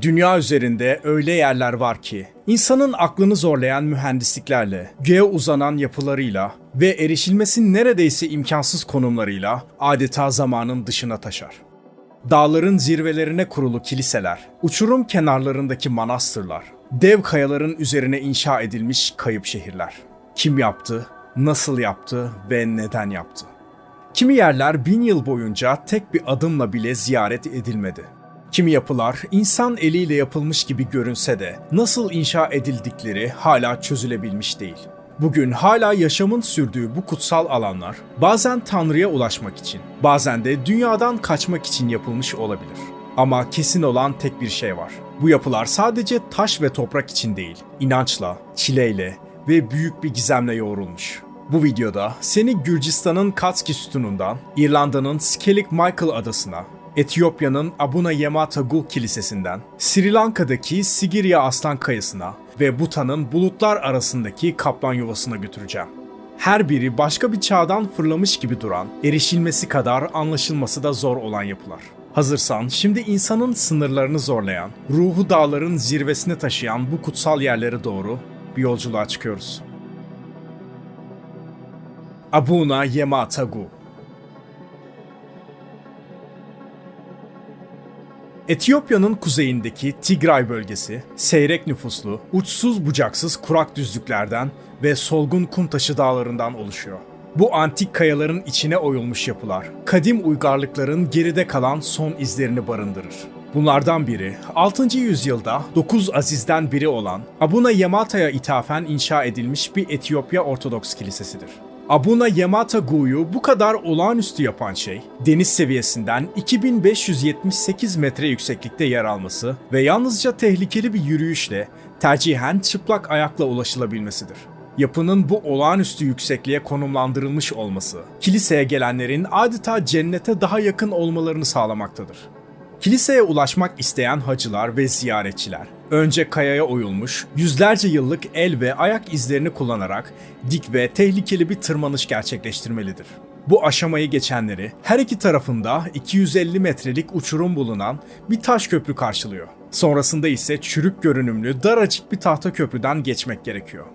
Dünya üzerinde öyle yerler var ki, insanın aklını zorlayan mühendisliklerle, göğe uzanan yapılarıyla ve erişilmesi neredeyse imkansız konumlarıyla adeta zamanın dışına taşar. Dağların zirvelerine kurulu kiliseler, uçurum kenarlarındaki manastırlar, dev kayaların üzerine inşa edilmiş kayıp şehirler. Kim yaptı, nasıl yaptı ve neden yaptı? Kimi yerler bin yıl boyunca tek bir adımla bile ziyaret edilmedi. Kimi yapılar insan eliyle yapılmış gibi görünse de nasıl inşa edildikleri hala çözülebilmiş değil. Bugün hala yaşamın sürdüğü bu kutsal alanlar bazen Tanrı'ya ulaşmak için, bazen de dünyadan kaçmak için yapılmış olabilir. Ama kesin olan tek bir şey var. Bu yapılar sadece taş ve toprak için değil, inançla, çileyle ve büyük bir gizemle yoğrulmuş. Bu videoda seni Gürcistan'ın Katski sütunundan, İrlanda'nın Skellig Michael adasına, Etiyopya'nın Abuna Yemata Gul Kilisesi'nden, Sri Lanka'daki Sigiriya Aslan Kayası'na ve Bhutan'ın bulutlar arasındaki kaplan yuvasına götüreceğim. Her biri başka bir çağdan fırlamış gibi duran, erişilmesi kadar anlaşılması da zor olan yapılar. Hazırsan şimdi insanın sınırlarını zorlayan, ruhu dağların zirvesine taşıyan bu kutsal yerlere doğru bir yolculuğa çıkıyoruz. Abuna Yemata Etiyopya'nın kuzeyindeki Tigray bölgesi, seyrek nüfuslu, uçsuz bucaksız kurak düzlüklerden ve solgun kum taşı dağlarından oluşuyor. Bu antik kayaların içine oyulmuş yapılar, kadim uygarlıkların geride kalan son izlerini barındırır. Bunlardan biri 6. yüzyılda 9 azizden biri olan Abuna Yamata'ya ithafen inşa edilmiş bir Etiyopya Ortodoks Kilisesidir. Abuna Yamata Gu'yu bu kadar olağanüstü yapan şey, deniz seviyesinden 2578 metre yükseklikte yer alması ve yalnızca tehlikeli bir yürüyüşle, tercihen çıplak ayakla ulaşılabilmesidir. Yapının bu olağanüstü yüksekliğe konumlandırılmış olması, kiliseye gelenlerin adeta cennete daha yakın olmalarını sağlamaktadır. Kiliseye ulaşmak isteyen hacılar ve ziyaretçiler önce kayaya oyulmuş, yüzlerce yıllık el ve ayak izlerini kullanarak dik ve tehlikeli bir tırmanış gerçekleştirmelidir. Bu aşamayı geçenleri her iki tarafında 250 metrelik uçurum bulunan bir taş köprü karşılıyor. Sonrasında ise çürük görünümlü daracık bir tahta köprüden geçmek gerekiyor.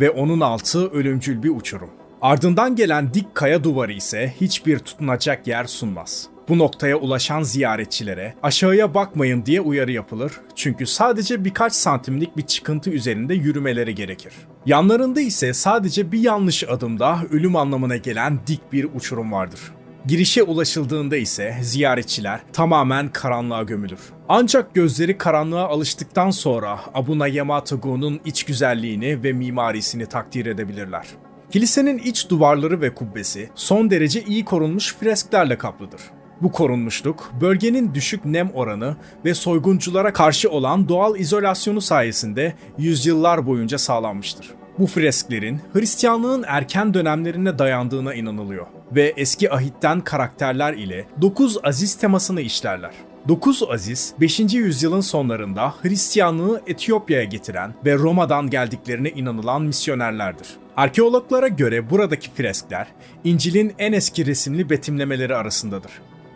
Ve onun altı ölümcül bir uçurum. Ardından gelen dik kaya duvarı ise hiçbir tutunacak yer sunmaz. Bu noktaya ulaşan ziyaretçilere aşağıya bakmayın diye uyarı yapılır çünkü sadece birkaç santimlik bir çıkıntı üzerinde yürümeleri gerekir. Yanlarında ise sadece bir yanlış adımda ölüm anlamına gelen dik bir uçurum vardır. Girişe ulaşıldığında ise ziyaretçiler tamamen karanlığa gömülür. Ancak gözleri karanlığa alıştıktan sonra Abuna Yamatagu'nun iç güzelliğini ve mimarisini takdir edebilirler. Kilisenin iç duvarları ve kubbesi son derece iyi korunmuş fresklerle kaplıdır. Bu korunmuşluk, bölgenin düşük nem oranı ve soygunculara karşı olan doğal izolasyonu sayesinde yüzyıllar boyunca sağlanmıştır. Bu fresklerin Hristiyanlığın erken dönemlerine dayandığına inanılıyor ve eski ahitten karakterler ile 9 aziz temasını işlerler. 9 Aziz 5. yüzyılın sonlarında Hristiyanlığı Etiyopya'ya getiren ve Roma'dan geldiklerine inanılan misyonerlerdir. Arkeologlara göre buradaki freskler İncil'in en eski resimli betimlemeleri arasındadır.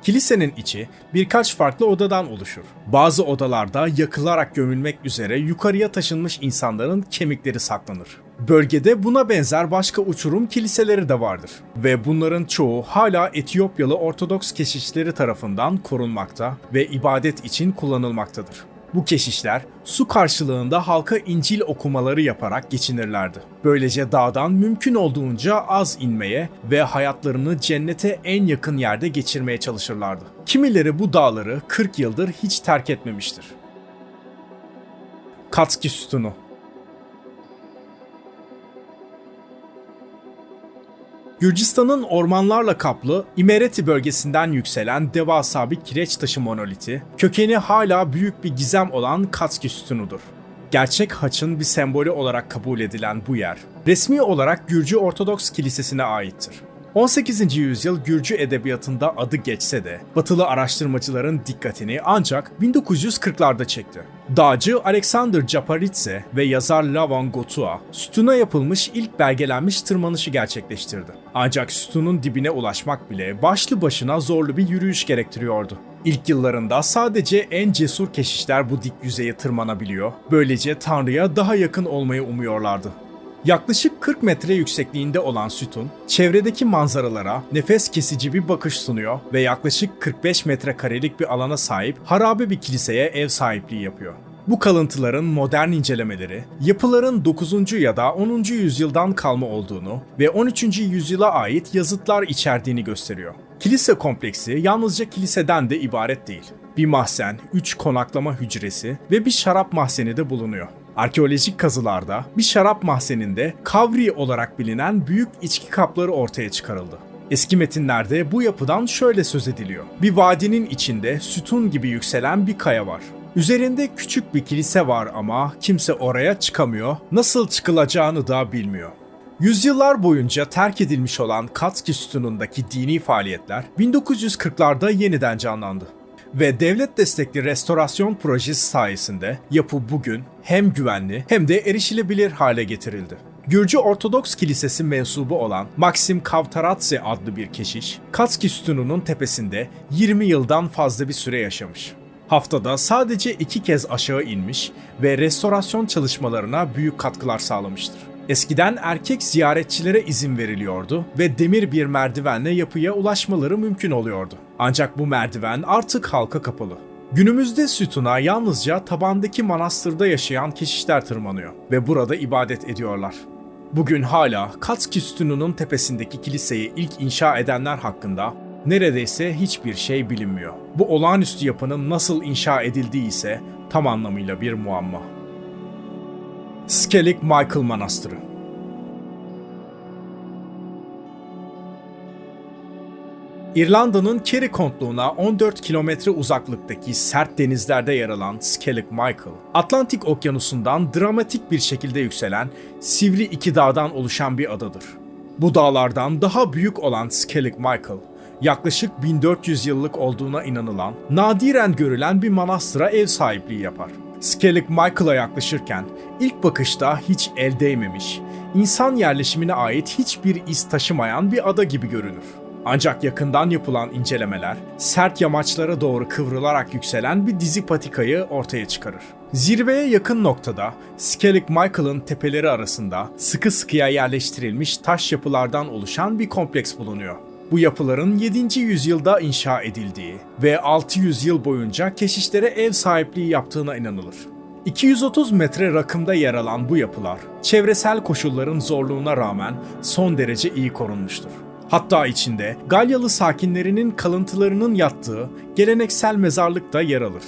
Kilisenin içi birkaç farklı odadan oluşur. Bazı odalarda yakılarak gömülmek üzere yukarıya taşınmış insanların kemikleri saklanır. Bölgede buna benzer başka uçurum kiliseleri de vardır ve bunların çoğu hala Etiyopyalı Ortodoks keşişleri tarafından korunmakta ve ibadet için kullanılmaktadır. Bu keşişler su karşılığında halka İncil okumaları yaparak geçinirlerdi. Böylece dağdan mümkün olduğunca az inmeye ve hayatlarını cennete en yakın yerde geçirmeye çalışırlardı. Kimileri bu dağları 40 yıldır hiç terk etmemiştir. Katski sütunu Gürcistan'ın ormanlarla kaplı İmereti bölgesinden yükselen devasa bir kireç taşı monoliti, kökeni hala büyük bir gizem olan Katski sütunudur. Gerçek haçın bir sembolü olarak kabul edilen bu yer, resmi olarak Gürcü Ortodoks Kilisesi'ne aittir. 18. yüzyıl Gürcü edebiyatında adı geçse de batılı araştırmacıların dikkatini ancak 1940'larda çekti. Dağcı Alexander Japaritse ve yazar Lavan Gotua sütuna yapılmış ilk belgelenmiş tırmanışı gerçekleştirdi. Ancak sütunun dibine ulaşmak bile başlı başına zorlu bir yürüyüş gerektiriyordu. İlk yıllarında sadece en cesur keşişler bu dik yüzeye tırmanabiliyor, böylece Tanrı'ya daha yakın olmayı umuyorlardı. Yaklaşık 40 metre yüksekliğinde olan sütun, çevredeki manzaralara nefes kesici bir bakış sunuyor ve yaklaşık 45 metrekarelik bir alana sahip harabe bir kiliseye ev sahipliği yapıyor. Bu kalıntıların modern incelemeleri, yapıların 9. ya da 10. yüzyıldan kalma olduğunu ve 13. yüzyıla ait yazıtlar içerdiğini gösteriyor. Kilise kompleksi yalnızca kiliseden de ibaret değil. Bir mahzen, 3 konaklama hücresi ve bir şarap mahzeni de bulunuyor. Arkeolojik kazılarda bir şarap mahzeninde kavri olarak bilinen büyük içki kapları ortaya çıkarıldı. Eski metinlerde bu yapıdan şöyle söz ediliyor. Bir vadinin içinde sütun gibi yükselen bir kaya var. Üzerinde küçük bir kilise var ama kimse oraya çıkamıyor, nasıl çıkılacağını da bilmiyor. Yüzyıllar boyunca terk edilmiş olan Katski sütunundaki dini faaliyetler 1940'larda yeniden canlandı ve devlet destekli restorasyon projesi sayesinde yapı bugün hem güvenli hem de erişilebilir hale getirildi. Gürcü Ortodoks Kilisesi mensubu olan Maxim Kavtaradze adlı bir keşiş, Katski sütununun tepesinde 20 yıldan fazla bir süre yaşamış. Haftada sadece iki kez aşağı inmiş ve restorasyon çalışmalarına büyük katkılar sağlamıştır. Eskiden erkek ziyaretçilere izin veriliyordu ve demir bir merdivenle yapıya ulaşmaları mümkün oluyordu. Ancak bu merdiven artık halka kapalı. Günümüzde sütuna yalnızca tabandaki manastırda yaşayan keşişler tırmanıyor ve burada ibadet ediyorlar. Bugün hala Katski sütununun tepesindeki kiliseyi ilk inşa edenler hakkında neredeyse hiçbir şey bilinmiyor. Bu olağanüstü yapının nasıl inşa edildiği ise tam anlamıyla bir muamma. Skellig Michael Manastırı İrlanda'nın Kerry kontluğuna 14 kilometre uzaklıktaki sert denizlerde yer alan Skellig Michael, Atlantik Okyanusu'ndan dramatik bir şekilde yükselen sivri iki dağdan oluşan bir adadır. Bu dağlardan daha büyük olan Skellig Michael, yaklaşık 1400 yıllık olduğuna inanılan, nadiren görülen bir manastıra ev sahipliği yapar. Skellig Michael'a yaklaşırken ilk bakışta hiç el değmemiş, insan yerleşimine ait hiçbir iz taşımayan bir ada gibi görünür. Ancak yakından yapılan incelemeler sert yamaçlara doğru kıvrılarak yükselen bir dizi patikayı ortaya çıkarır. Zirveye yakın noktada Skellig Michael'ın tepeleri arasında sıkı sıkıya yerleştirilmiş taş yapılardan oluşan bir kompleks bulunuyor. Bu yapıların 7. yüzyılda inşa edildiği ve 600 yıl boyunca keşişlere ev sahipliği yaptığına inanılır. 230 metre rakımda yer alan bu yapılar, çevresel koşulların zorluğuna rağmen son derece iyi korunmuştur. Hatta içinde Galyalı sakinlerinin kalıntılarının yattığı geleneksel mezarlık da yer alır.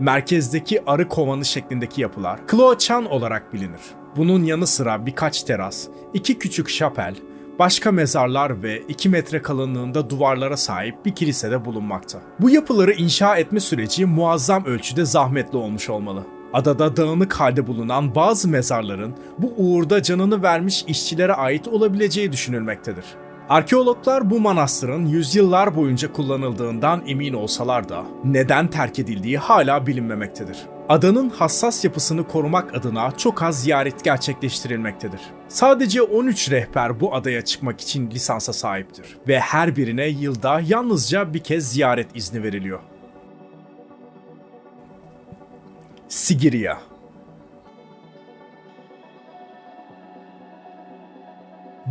Merkezdeki arı kovanı şeklindeki yapılar Kloçan olarak bilinir. Bunun yanı sıra birkaç teras, iki küçük şapel, başka mezarlar ve 2 metre kalınlığında duvarlara sahip bir kilisede bulunmakta. Bu yapıları inşa etme süreci muazzam ölçüde zahmetli olmuş olmalı. Adada dağınık halde bulunan bazı mezarların bu uğurda canını vermiş işçilere ait olabileceği düşünülmektedir. Arkeologlar bu manastırın yüzyıllar boyunca kullanıldığından emin olsalar da neden terk edildiği hala bilinmemektedir. Adanın hassas yapısını korumak adına çok az ziyaret gerçekleştirilmektedir. Sadece 13 rehber bu adaya çıkmak için lisansa sahiptir ve her birine yılda yalnızca bir kez ziyaret izni veriliyor. Sigiriya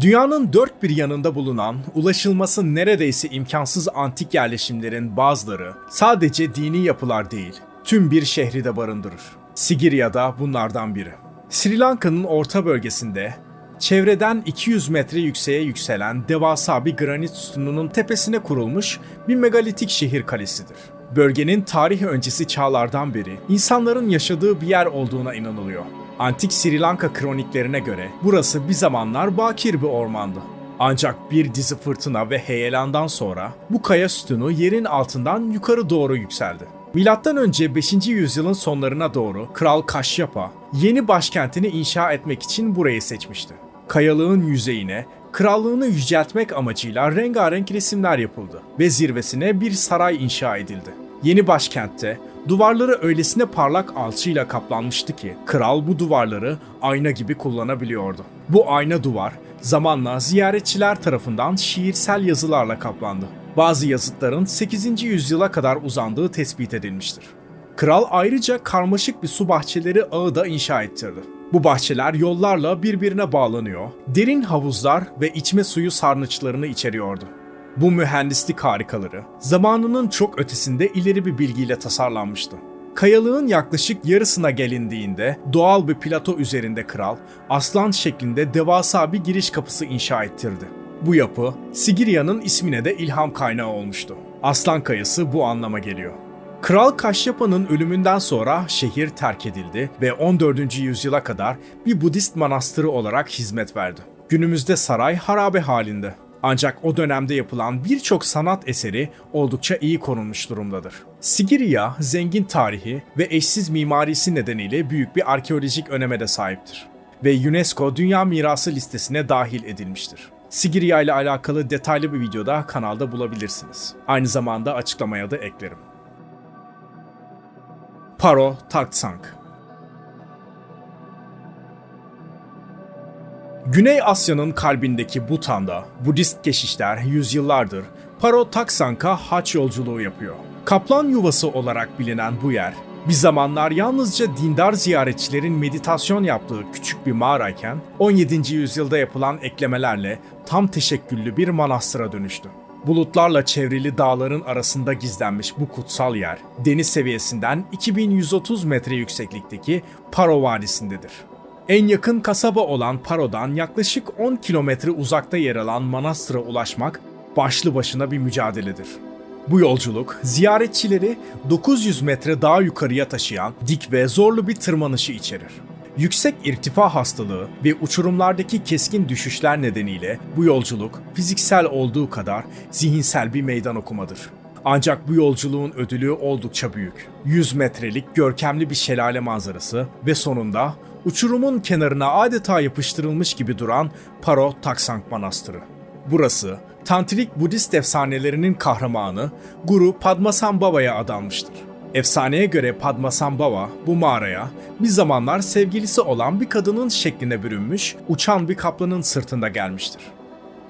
Dünyanın dört bir yanında bulunan, ulaşılması neredeyse imkansız antik yerleşimlerin bazıları sadece dini yapılar değil, tüm bir şehri de barındırır. Sigiriya da bunlardan biri. Sri Lanka'nın orta bölgesinde çevreden 200 metre yükseğe yükselen devasa bir granit sütununun tepesine kurulmuş bir megalitik şehir kalesidir. Bölgenin tarih öncesi çağlardan beri insanların yaşadığı bir yer olduğuna inanılıyor. Antik Sri Lanka kroniklerine göre burası bir zamanlar bakir bir ormandı. Ancak bir dizi fırtına ve heyelandan sonra bu kaya sütunu yerin altından yukarı doğru yükseldi. Milattan önce 5. yüzyılın sonlarına doğru Kral Kaşyapa yeni başkentini inşa etmek için burayı seçmişti. Kayalığın yüzeyine krallığını yüceltmek amacıyla rengarenk resimler yapıldı ve zirvesine bir saray inşa edildi. Yeni başkentte duvarları öylesine parlak alçıyla kaplanmıştı ki kral bu duvarları ayna gibi kullanabiliyordu. Bu ayna duvar zamanla ziyaretçiler tarafından şiirsel yazılarla kaplandı. Bazı yazıtların 8. yüzyıla kadar uzandığı tespit edilmiştir. Kral ayrıca karmaşık bir su bahçeleri ağı da inşa ettirdi. Bu bahçeler yollarla birbirine bağlanıyor, derin havuzlar ve içme suyu sarnıçlarını içeriyordu. Bu mühendislik harikaları zamanının çok ötesinde ileri bir bilgiyle tasarlanmıştı. Kayalığın yaklaşık yarısına gelindiğinde doğal bir plato üzerinde kral aslan şeklinde devasa bir giriş kapısı inşa ettirdi. Bu yapı Sigiria'nın ismine de ilham kaynağı olmuştu. Aslan kayası bu anlama geliyor. Kral Kaşyapa'nın ölümünden sonra şehir terk edildi ve 14. yüzyıla kadar bir Budist manastırı olarak hizmet verdi. Günümüzde saray harabe halinde. Ancak o dönemde yapılan birçok sanat eseri oldukça iyi korunmuş durumdadır. Sigiriya, zengin tarihi ve eşsiz mimarisi nedeniyle büyük bir arkeolojik öneme de sahiptir. Ve UNESCO Dünya Mirası listesine dahil edilmiştir. Sigiriya ile alakalı detaylı bir videoda kanalda bulabilirsiniz. Aynı zamanda açıklamaya da eklerim. Paro Taktsang Güney Asya'nın kalbindeki Butan'da Budist keşişler yüzyıllardır Paro Taksank'a haç yolculuğu yapıyor. Kaplan yuvası olarak bilinen bu yer, bir zamanlar yalnızca dindar ziyaretçilerin meditasyon yaptığı küçük bir mağarayken 17. yüzyılda yapılan eklemelerle tam teşekküllü bir manastıra dönüştü. Bulutlarla çevrili dağların arasında gizlenmiş bu kutsal yer, deniz seviyesinden 2130 metre yükseklikteki Paro Vadisi'ndedir. En yakın kasaba olan Paro'dan yaklaşık 10 kilometre uzakta yer alan manastıra ulaşmak başlı başına bir mücadeledir. Bu yolculuk ziyaretçileri 900 metre daha yukarıya taşıyan dik ve zorlu bir tırmanışı içerir. Yüksek irtifa hastalığı ve uçurumlardaki keskin düşüşler nedeniyle bu yolculuk fiziksel olduğu kadar zihinsel bir meydan okumadır. Ancak bu yolculuğun ödülü oldukça büyük. 100 metrelik görkemli bir şelale manzarası ve sonunda uçurumun kenarına adeta yapıştırılmış gibi duran Paro Taksang Manastırı. Burası Tantrik Budist efsanelerinin kahramanı Guru Padmasambhava'ya adanmıştır. Efsaneye göre Padmasambhava bu mağaraya bir zamanlar sevgilisi olan bir kadının şekline bürünmüş uçan bir kaplanın sırtında gelmiştir.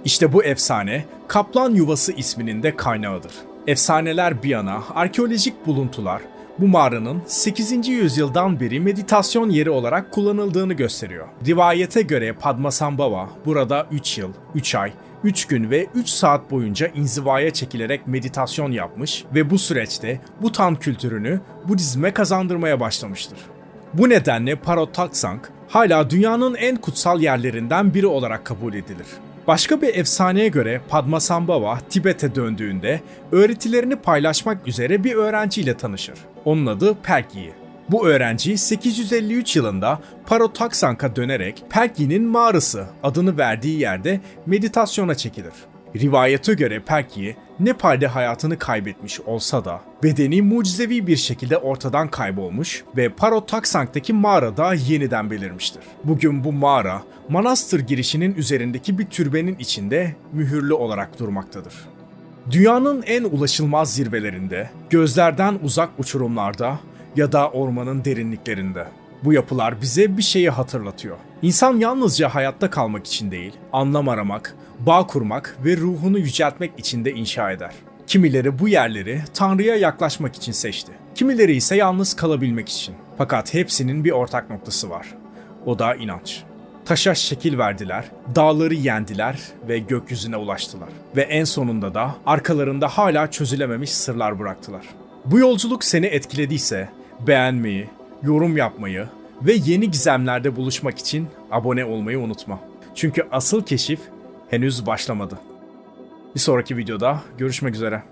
İşte bu efsane Kaplan Yuvası isminin de kaynağıdır. Efsaneler bir yana arkeolojik buluntular bu mağaranın 8. yüzyıldan beri meditasyon yeri olarak kullanıldığını gösteriyor. Rivayete göre Padmasambhava burada 3 yıl, 3 ay, 3 gün ve 3 saat boyunca inzivaya çekilerek meditasyon yapmış ve bu süreçte Butan kültürünü Budizme kazandırmaya başlamıştır. Bu nedenle Parotaksang hala dünyanın en kutsal yerlerinden biri olarak kabul edilir. Başka bir efsaneye göre Padmasambhava Tibet'e döndüğünde öğretilerini paylaşmak üzere bir öğrenciyle tanışır. Onun adı Perkiyi. Bu öğrenci 853 yılında Parotaksank'a dönerek Perki'nin mağarası adını verdiği yerde meditasyona çekilir. Rivayete göre Perki, Nepal'de hayatını kaybetmiş olsa da bedeni mucizevi bir şekilde ortadan kaybolmuş ve Parotaksang'daki mağarada yeniden belirmiştir. Bugün bu mağara, manastır girişinin üzerindeki bir türbenin içinde mühürlü olarak durmaktadır. Dünyanın en ulaşılmaz zirvelerinde, gözlerden uzak uçurumlarda ya da ormanın derinliklerinde. Bu yapılar bize bir şeyi hatırlatıyor. İnsan yalnızca hayatta kalmak için değil, anlam aramak, bağ kurmak ve ruhunu yüceltmek için de inşa eder. Kimileri bu yerleri Tanrı'ya yaklaşmak için seçti. Kimileri ise yalnız kalabilmek için. Fakat hepsinin bir ortak noktası var. O da inanç. Taşa şekil verdiler, dağları yendiler ve gökyüzüne ulaştılar. Ve en sonunda da arkalarında hala çözülememiş sırlar bıraktılar. Bu yolculuk seni etkilediyse beğenmeyi, yorum yapmayı ve yeni gizemlerde buluşmak için abone olmayı unutma. Çünkü asıl keşif henüz başlamadı. Bir sonraki videoda görüşmek üzere.